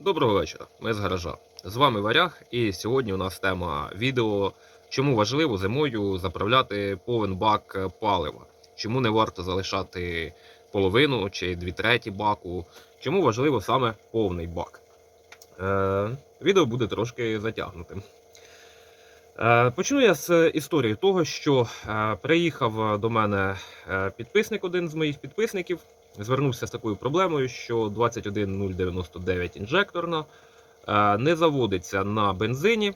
Доброго вечора, ми з гаража. З вами Варяг, і сьогодні у нас тема відео, чому важливо зимою заправляти повен бак палива. Чому не варто залишати половину чи дві треті баку. Чому важливо саме повний бак. Е, відео буде трошки затягнутим. Е, почну я з історії того, що е, приїхав до мене е, підписник, один з моїх підписників, звернувся з такою проблемою, що 21099 інжекторна е, не заводиться на бензині.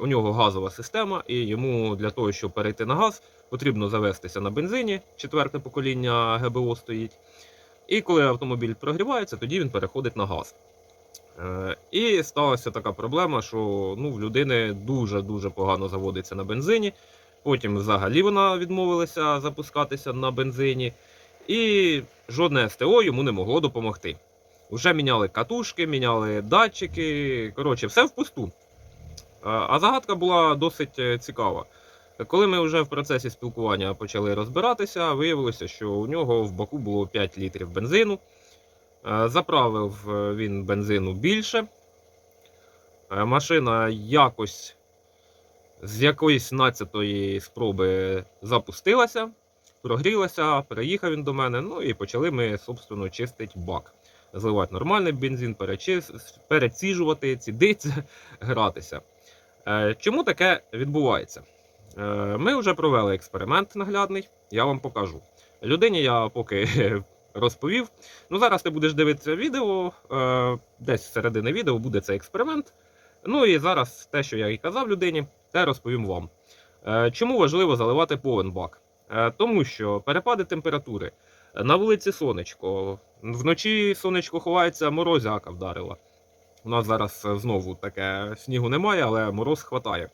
У нього газова система, і йому для того, щоб перейти на газ, потрібно завестися на бензині. Четверте покоління ГБО стоїть. І коли автомобіль прогрівається, тоді він переходить на газ. Е, І сталася така проблема, що ну, в людини дуже-дуже погано заводиться на бензині. Потім взагалі вона відмовилася запускатися на бензині. І жодне СТО йому не могло допомогти. Уже міняли катушки, міняли датчики. Коротше, все впусту. А загадка була досить е, цікава. Коли ми вже в процесі спілкування почали розбиратися, виявилося, що у нього в баку було 5 літрів бензину. Е, Заправив е, він бензину більше. Машина якось з якоїсь 12-ї спроби запустилася, прогрілася, переїхав він до мене. Ну і почали ми, собственно, чистити бак. Зливати нормальний бензин, переціжувати, цідитися, гратися. Е, Чому таке відбувається? Е, Ми вже провели експеримент наглядний, я вам покажу. Людині я поки розповів. Ну, зараз ти будеш дивитися відео, е, десь середини відео буде цей експеримент. Ну і зараз те, що я і казав людині, те розповім вам. Чому важливо заливати повен бак? Е, Тому що перепади температури. На вулиці сонечко. Вночі сонечко ховається, морозяка вдарила. У нас зараз е, знову таке снігу немає, але мороз хватає.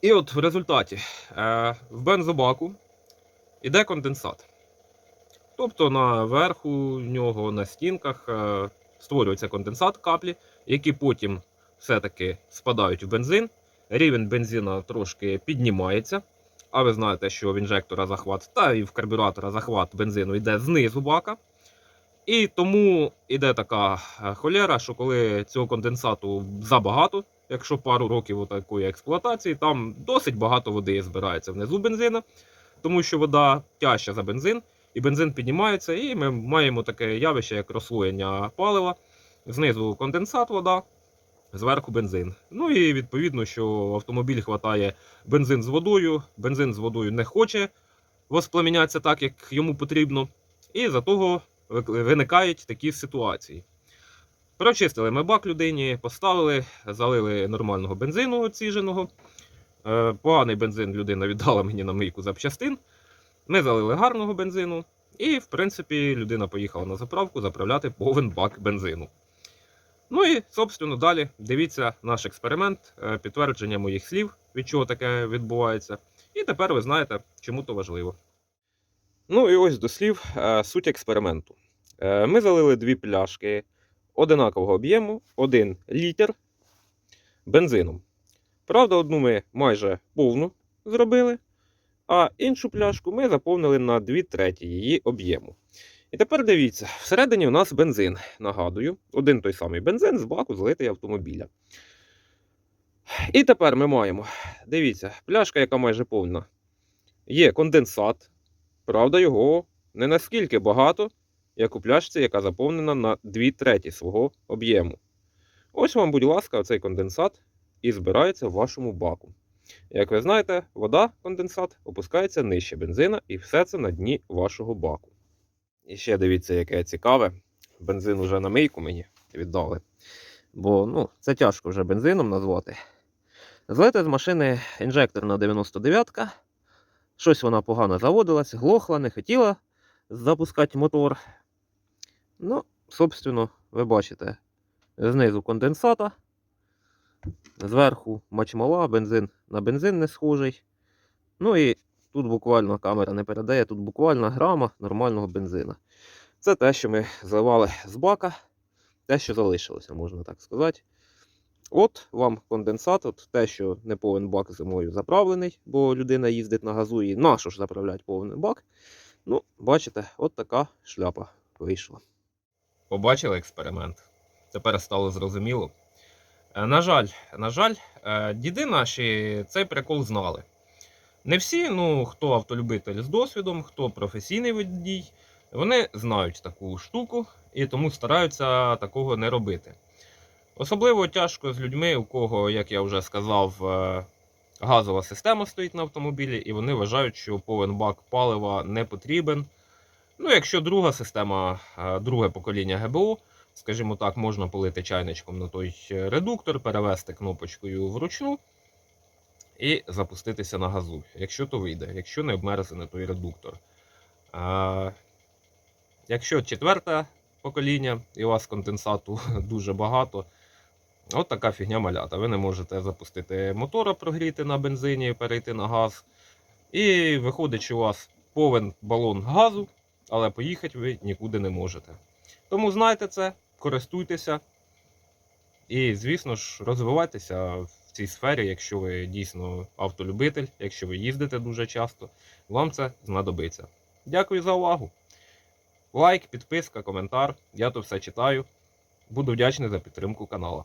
І от в результаті е, в бензобаку іде конденсат. Тобто на верху нього на стінках створюється конденсат каплі, які потім все-таки спадають в бензин. Рівень бензина трошки піднімається. А ви знаєте, що в інжектора захват та і в карбюратора захват бензину йде знизу бака. І тому йде така е, холера, що коли цього конденсату забагато, якщо пару років такої експлуатації, там досить багато води збирається внизу бензина, тому що вода тяжча за бензин, і бензин піднімається, і ми маємо таке явище, як розслоєння палива. Знизу конденсат, вода, зверху бензин. Ну і відповідно, що автомобіль хватає бензин з водою, бензин з водою не хоче воспламінятися так, як йому потрібно. І за того виникають такі ситуації. Прочистили ми бак людині, поставили, залили нормального бензину оціженого. Е, Поганий бензин людина віддала мені на мийку запчастин. Ми залили гарного бензину. І, в принципі, людина поїхала на заправку заправляти повен бак бензину. Ну і, собственно, далі дивіться наш експеримент, е, підтвердження моїх слів, від чого таке відбувається. І тепер ви знаєте, чому то важливо. Ну і ось до слів е, суть експерименту. Е, Ми залили дві пляшки одинакового об'єму, 1 літр бензином. Правда, одну ми майже повну зробили, а іншу пляшку ми заповнили на 2 треті її об'єму. І тепер дивіться, всередині у нас бензин. Нагадую, один той самий бензин з баку злитий автомобіля. І тепер ми маємо, дивіться, пляшка, яка майже повна. Є конденсат. Правда, його не наскільки багато, як у пляшці, яка заповнена на 2 треті свого об'єму. Ось вам, будь ласка, цей конденсат і збирається в вашому баку. Як ви знаєте, вода, конденсат опускається нижче бензина, і все це на дні вашого баку. І ще дивіться, яке цікаве. Бензин уже на мийку мені віддали. Бо ну, це тяжко вже бензином назвати. Злити з машини інжекторна 99-ка. Щось вона погано заводилась, глохла, не хотіла запускати мотор. Ну, собственно, ви бачите, знизу конденсата, зверху мачмала, бензин на бензин не схожий. Ну і тут буквально камера не передає, тут буквально грама нормального бензина. Це те, що ми зливали з бака, те, що залишилося, можна так сказати. От вам конденсат, от те, що не повен бак зимою заправлений, бо людина їздить на газу і на що ж заправляти повний бак. Ну, бачите, от така шляпа вийшла. Побачили експеримент? Тепер стало зрозуміло. Е, На жаль, на жаль, е, діди наші цей прикол знали. Не всі, ну хто автолюбитель з досвідом, хто професійний водій, вони знають таку штуку і тому стараються такого не робити. Особливо тяжко з людьми, у кого, як я вже сказав, е, газова система стоїть на автомобілі, і вони вважають, що повен бак палива не потрібен. Ну, якщо друга система, е, друге покоління ГБО, скажімо так, можна полити чайничком на той редуктор, перевести кнопочкою вручну і запуститися на газу. Якщо то вийде, якщо не обмерзне той редуктор. А, якщо четверте покоління і у вас конденсату дуже багато, от така фігня малята. Ви не можете запустити мотора, прогріти на бензині, перейти на газ. І виходить, що у вас повен балон газу, але поїхати ви нікуди не можете. Тому знайте це, користуйтеся. І, звісно ж, розвивайтеся в цій сфері, якщо ви дійсно автолюбитель, якщо ви їздите дуже часто, вам це знадобиться. Дякую за увагу. Лайк, підписка, коментар. Я то все читаю. Буду вдячний за підтримку каналу.